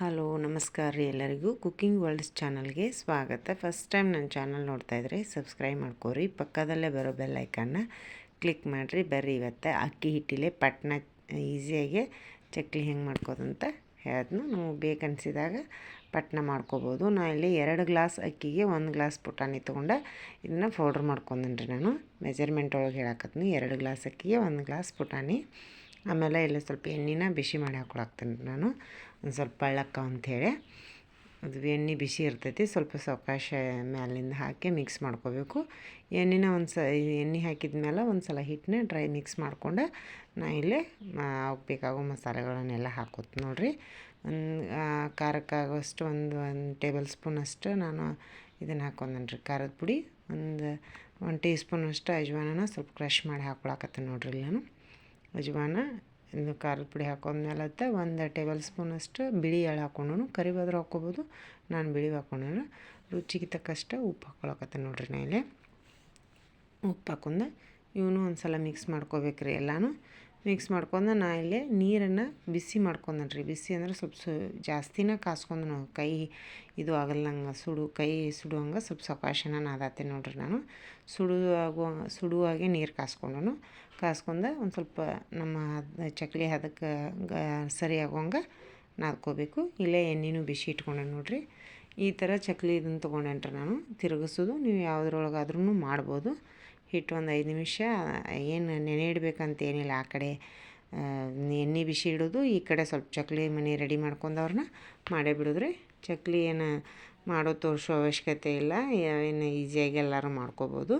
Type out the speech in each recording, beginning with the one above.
Hello, ನಮಸ್ಕಾರ ರೀ ಎಲ್ಲರಿಗೂ. ಕುಕ್ಕಿಂಗ್ ವರ್ಲ್ಡ್ಸ್ ಚಾನಲ್ಗೆ ಸ್ವಾಗತ. ಫಸ್ಟ್ ಟೈಮ್ ನನ್ನ ಚಾನಲ್ ನೋಡ್ತಾ ಸಬ್ಸ್ಕ್ರೈಬ್ ಮಾಡ್ಕೋರಿ. ಪಕ್ಕದಲ್ಲೇ ಬರೋ ಬೆಲ್ ಐಕನ್ನ ಕ್ಲಿಕ್ ಮಾಡಿರಿ. ಬರ್ರಿ ಇವತ್ತು ಅಕ್ಕಿ ಹಿಟ್ಟಿಲೆ ಪಟ್ನ ಈಸಿಯಾಗಿ ಚಕ್ಲಿ ಹೆಂಗೆ ಮಾಡ್ಕೋದಂತ ಹೇಳಿದ್ನು. ನಮಗೆ ಬೇಕನ್ಸಿದಾಗ ಪಟ್ನ ಮಾಡ್ಕೋಬೋದು. ನಾ ಇಲ್ಲಿ ಎರಡು ಗ್ಲಾಸ್ ಅಕ್ಕಿಗೆ ಒಂದು ಗ್ಲಾಸ್ ಪುಟಾಣಿ ತೊಗೊಂಡು ಇದನ್ನು ಪೌಡ್ರ್ ಮಾಡ್ಕೊಂಡೇನಿ ನಾನು. ಮೆಜರ್ಮೆಂಟ್ ಒಳಗೆ ಹೇಳಕತ್ತೀನಿ ಎರಡು ಗ್ಲಾಸ್ ಅಕ್ಕಿಗೆ ಒಂದು ಗ್ಲಾಸ್ ಪುಟಾಣಿ. ಆಮೇಲೆ ಇಲ್ಲಿ ಸ್ವಲ್ಪ ಎಣ್ಣೆನ ಬಿಸಿ ಮಾಡಿ ಹಾಕೊಳಾಕ್ತೀನಿ ನಾನು. ಒಂದು ಸ್ವಲ್ಪ ಪಳ್ಳಕ್ಕ ಅಂಥೇಳಿ ಅದು ಎಣ್ಣೆ ಬಿಸಿ ಇರ್ತೈತಿ, ಸ್ವಲ್ಪ ಸಾವಕಾಶ ಮೇಲಿಂದ ಹಾಕಿ ಮಿಕ್ಸ್ ಮಾಡ್ಕೋಬೇಕು. ಎಣ್ಣೆನ ಒಂದು ಸ ಎಣ್ಣೆ ಹಾಕಿದ ಮೇಲೆ ಒಂದು ಸಲ ಹಿಟ್ಟನ್ನ ಡ್ರೈ ಮಿಕ್ಸ್ ಮಾಡ್ಕೊಂಡು ನಾ ಇಲ್ಲಿ ಅವಕ್ಕೆ ಬೇಕಾಗೋ ಮಸಾಲೆಗಳನ್ನೆಲ್ಲ ಹಾಕೋತ್ ನೋಡಿರಿ. ಒಂದು ಖಾರಕ್ಕಾಗೋಷ್ಟು ಒಂದು ಒಂದು ಟೇಬಲ್ ಸ್ಪೂನಷ್ಟು ನಾನು ಇದನ್ನು ಹಾಕೊಂಡೇನಿ ರೀ. ಖಾರದ ಪುಡಿ, ಒಂದು ಒಂದು ಟೀ ಸ್ಪೂನಷ್ಟು ಅಜ್ವಾನನ ಸ್ವಲ್ಪ ಕ್ರಷ್ ಮಾಡಿ ಹಾಕೊಳಕತ್ತೀನಿ ನೋಡ್ರಿ ನಾನು. ಅಜ್ವಾನ ಇನ್ನು ಖಾರದ ಪುಡಿ ಹಾಕೊಂಡ್ಮೇಲೆ ಒಂದು ಟೇಬಲ್ ಸ್ಪೂನಷ್ಟು ಬಿಳಿ ಎಳ್ಳು ಹಾಕ್ಕೊಂಡು ಕರಿಬಾದ್ರೆ ಹಾಕ್ಕೊಬೋದು, ನಾನು ಬಿಳಿ ಹಾಕ್ಕೊಂಡೇನು. ರುಚಿಗೆ ತಕ್ಕಷ್ಟು ಉಪ್ಪು ಹಾಕ್ಕೊಳಕತ್ತೆ ನೋಡ್ರಿ ನಾ ಇಲ್ಲಿ ಉಪ್ಪು ಹಾಕೊಂಡು, ಇವನು ಒಂದು ಸಲ ಮಿಕ್ಸ್ ಮಾಡ್ಕೊಬೇಕು ರೀ ಎಲ್ಲನೂ. ಮಿಕ್ಸ್ ಮಾಡ್ಕೊಂಡು ನಾ ಇಲ್ಲಿ ನೀರನ್ನು ಬಿಸಿ ಮಾಡ್ಕೊಂಡ್ರಿ ಬಿಸಿ ಅಂದ್ರೆ ಸ್ವಲ್ಪ ಸು ಜಾಸ್ತಿನ ಕಾಸ್ಕೊಂಡು ಕೈ ಇದು ಆಗಲ್ಲಂಗೆ ಸುಡು, ಕೈ ಸುಡುವಂಗೆ ಸ್ವಲ್ಪ ಸವಕಾಶನ ನಾದಾತೆ ನೋಡ್ರಿ ನಾನು. ಸುಡು ಆಗುವ ಸುಡುವಾಗೆ ನೀರು ಕಾಸ್ಕೊಂಡು ಕಾಸ್ಕೊಂಡು ಒಂದು ಸ್ವಲ್ಪ ನಮ್ಮ ಚಕ್ಲಿ ಅದಕ್ಕೆ ಸರಿ ಆಗುವಂಗೆ ನಾದ್ಕೋಬೇಕು. ಇಲ್ಲೇ ಎಣ್ಣೆನೂ ಬಿಸಿ ಇಟ್ಕೊಂಡೆ ನೋಡ್ರಿ. ಈ ಥರ ಚಕ್ಲಿ ಇದನ್ನು ತೊಗೊಂಡೇನ್ರಿ ನಾನು. ತಿರುಗಿಸೋದು ನೀವು ಯಾವುದ್ರೊಳಗಾದ್ರೂ ಮಾಡ್ಬೋದು. ಹಿಟ್ಟು ಒಂದು ಐದು ನಿಮಿಷ, ಏನು ನೆನೆ ಇಡಬೇಕಂತ ಏನಿಲ್ಲ. ಆ ಕಡೆ ಎಣ್ಣೆ ಬಿಸಿ ಇಡೋದು, ಈ ಕಡೆ ಸ್ವಲ್ಪ ಚಕ್ಲಿ ಮನೆ ರೆಡಿ ಮಾಡ್ಕೊಂಡವ್ರನ್ನ ಮಾಡೇ ಬಿಡಿದ್ರೆ. ಚಕ್ಲಿ ಏನು ಮಾಡೋ ತೋರಿಸೋ ಅವಶ್ಯಕತೆ ಇಲ್ಲ. ಏನು ಈಸಿಯಾಗಿ ಎಲ್ಲರೂ ಮಾಡ್ಕೋಬೋದು.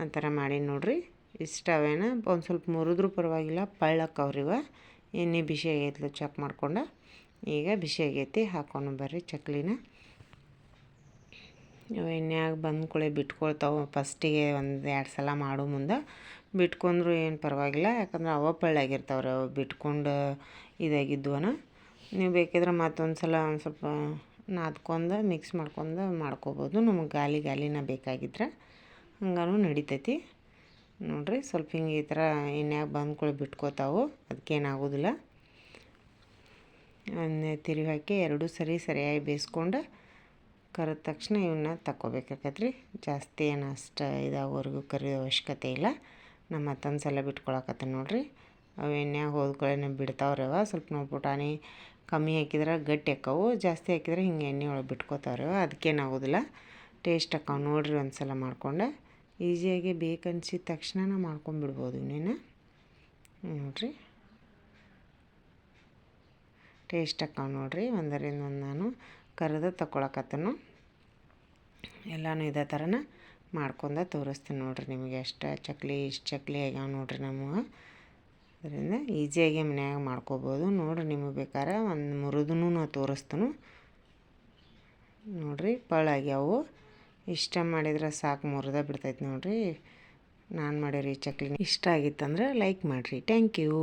ಆ ಥರ ಮಾಡಿ ನೋಡಿರಿ. ಇಷ್ಟ ಅವೇನ? ಒಂದು ಸ್ವಲ್ಪ ಮುರಿದ್ರೂ ಪರವಾಗಿಲ್ಲ ಪಳ್ಳಕ್ಕವ್ರಿವ ಎಣ್ಣೆ ಬಿಸಿ ಆಗೈತ್ಲು, ಚೆಕ್ ಮಾಡ್ಕೊಂಡು. ಈಗ ಬಿಸಿ ಆಗೈತಿ ಹಾಕೊಂಡು ಬರ್ರಿ ಚಕ್ಲಿನ. ಎಣ್ಣೆಯಾಗ ಬಂದ ಕೂಡಲೇ ಬಿಟ್ಕೊಳ್ತಾವೆ. ಫಸ್ಟಿಗೆ ಒಂದು ಎರಡು ಸಲ ಮಾಡೋ ಮುಂದೆ. ಬಿಟ್ಕೊಂಡ್ರು ಏನು ಪರವಾಗಿಲ್ಲ. ಯಾಕಂದ್ರೆ ಅವ ಪಳ್ಳಾಗಿರ್ತಾವ್ರಿ. ಅವು ಬಿಟ್ಕೊಂಡು ಇದಾಗಿದ್ವನ. ನೀವು ಬೇಕಿದ್ರೆ ಮತ್ತೊಂದು ಸಲ ಒಂದು ಸ್ವಲ್ಪ ನಾದ್ಕೊಂಡು ಮಿಕ್ಸ್ ಮಾಡ್ಕೊಂಡು ಮಾಡ್ಕೋಬೋದು. ನಮಗೆ ಗಾಲಿ ಗಾಲಿನ ಬೇಕಾಗಿದ್ರೆ ಹಂಗಾನು ನಡಿತೈತಿ. ನೋಡಿರಿ ಸ್ವಲ್ಪ ಹಿಂಗೆ ಈ ಥರ ಎಣ್ಣೆಯಾಗ ಬಂದ್ಕೊಳ್ಳಿ ಬಿಟ್ಕೋತಾವು ಅದಕ್ಕೇನಾಗೋದಿಲ್ಲ ತಿರುಗಿ ಹಾಕಿ ಎರಡೂ ಸರಿ ಸರಿಯಾಗಿ ಬೇಯಿಸ್ಕೊಂಡು ಕರೆದ ತಕ್ಷಣ ಇವನ್ನ ತಕ್ಕೋಬೇಕಾಗತ್ತೆ ಜಾಸ್ತಿ ಏನು ಅಷ್ಟು ಇದಾಗೋವರೆಗೂ ಕರಿಯೋ ಅವಶ್ಯಕತೆ ಇಲ್ಲ. ನಮ್ಮ ಮತ್ತೊಂದು ಸಲ ಬಿಟ್ಕೊಳಕತ್ತೆ ನೋಡಿರಿ. ಅವು ಎಣ್ಣೆಯಾಗ ಹೋದ್ಕೊಳ್ಳೆ ಬಿಡ್ತಾವ್ರವ. ಸ್ವಲ್ಪ ನಾವು ಪುಟಾಣಿ ಕಮ್ಮಿ ಹಾಕಿದ್ರೆ ಗಟ್ಟಿ ಹಾಕವು ಜಾಸ್ತಿ ಹಾಕಿದ್ರೆ ಹಿಂಗೆ ಎಣ್ಣೆ ಒಳಗೆ ಬಿಟ್ಕೋತಾವ್ರವ. ಅದಕ್ಕೇನಾಗೋದಿಲ್ಲ ಟೇಸ್ಟ್ ಹಾಕವು ನೋಡಿರಿ ಒಂದು ಸಲ ಮಾಡ್ಕೊಂಡು. ಈಸಿಯಾಗಿ ಬೇಕನ್ಸಿದ ತಕ್ಷಣ ಮಾಡ್ಕೊಂಬಿಡ್ಬೋದು ಇನ್ನೇನು ನೋಡಿರಿ. ಟೇಸ್ಟ್ ಹಾಕವು ನೋಡಿರಿ. ಒಂದರಿಂದ ಒಂದು ನಾನು ಕರೆದು ತಗೊಳಕತ್ತನು ಎಲ್ಲನೂ ಇದೇ ಥರನ ಮಾಡ್ಕೊಂಡ ತೋರಿಸ್ತೀನಿ ನೋಡಿರಿ ನಿಮಗೆ ಎಷ್ಟು ಚಕ್ಲಿ, ಇಷ್ಟು ಚಕ್ಲಿ ಆಗ್ಯಾವ ನೋಡಿರಿ ನಮಗೆ. ಅದರಿಂದ ಈಸಿಯಾಗಿ ಮನ್ಯಾಗ ಮಾಡ್ಕೋಬೋದು. ನೋಡಿರಿ ನಿಮಗೆ ಬೇಕಾದ್ರೆ ಒಂದು ಮುರಿದೂ ನಾ ತೋರಿಸ್ತೀನಿ. ನೋಡಿರಿ ಪಳ್ಳಾಗ್ಯಾವು ಇಷ್ಟ ಮಾಡಿದ್ರೆ ಸಾಕು ಮುರಿದ ಬಿಡ್ತೈತೆ ನೋಡಿರಿ. ನಾನು ಮಾಡಿರಿ ಚಕ್ಲಿ ಇಷ್ಟ ಆಗಿತ್ತಂದ್ರೆ ಲೈಕ್ ಮಾಡಿರಿ. Thank you